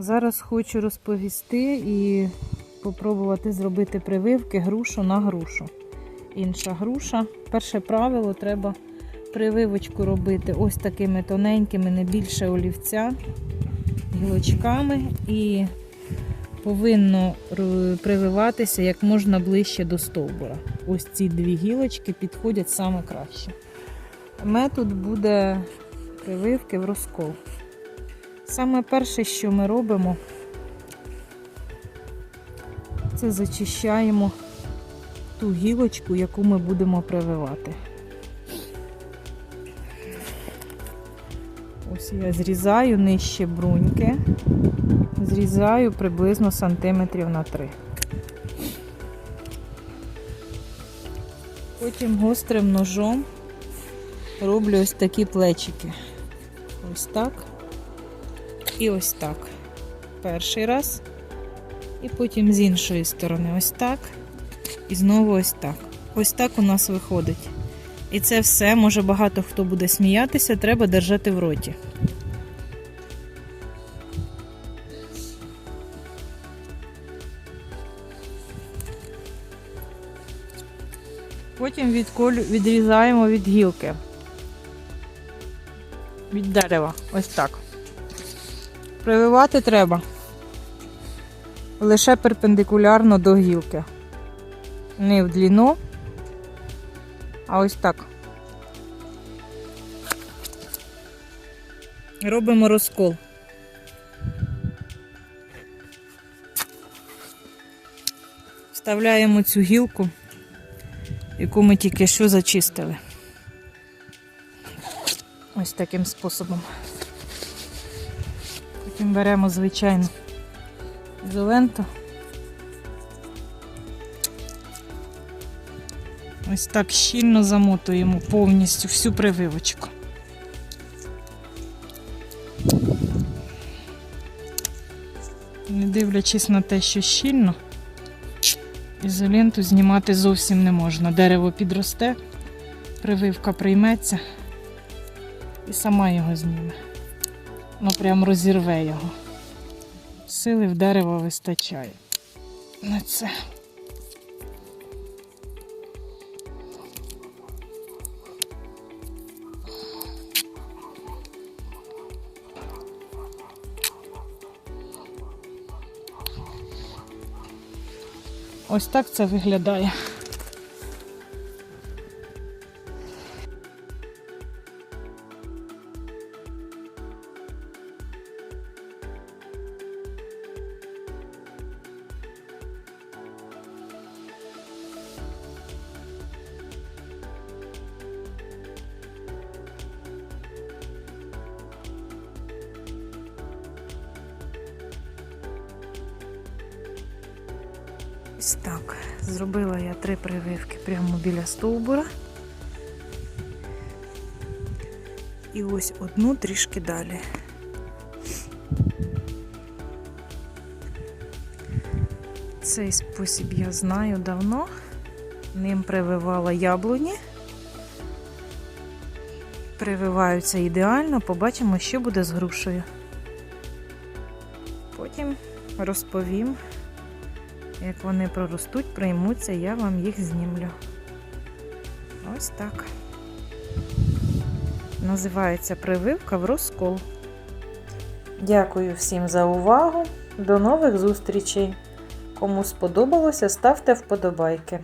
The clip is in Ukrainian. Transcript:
Зараз хочу розповісти і попробувати зробити прививки грушу на грушу. Інша груша. Перше правило треба прививочку робити ось такими тоненькими, не більше олівця, гілочками і повинно прививатися як можна ближче до стовбура. Ось ці дві гілочки підходять саме краще. Метод буде прививки в розкол. Саме перше, що ми робимо, це зачищаємо ту гілочку, яку ми будемо прививати. Ось я зрізаю нижче бруньки, зрізаю приблизно сантиметрів на 3. Потім гострим ножом роблю ось такі плечики. Ось так. І ось так. Перший раз. І потім з іншої сторони ось так. І знову ось так. Ось так у нас виходить. І це все, може багато хто буде сміятися, треба держати в роті. Потім відрізаємо від гілки. Від дерева. Ось так. Прививати треба лише перпендикулярно до гілки. Не в длину, а ось так. Робимо розкол. Вставляємо цю гілку, яку ми тільки що зачистили. Ось таким способом. Потім беремо звичайну ізоленту. Ось так щільно замотуємо повністю всю прививочку. Не дивлячись на те, що щільно, ізоленту знімати зовсім не можна. Дерево підросте, прививка прийметься і сама його зніме. Ну прям розірве його. Сили в дерева вистачає. На це. Ось так це виглядає. Ось так. Зробила я три прививки прямо біля стовбура. І ось одну трішки далі. Цей спосіб я знаю давно. Ним прививала яблуні. Прививаються ідеально, побачимо, що буде з грушею. Потім розповім. Як вони проростуть, приймуться, я вам їх знімлю. Ось так. Називається прививка в розкол. Дякую всім за увагу. До нових зустрічей. Кому сподобалося, ставте вподобайки.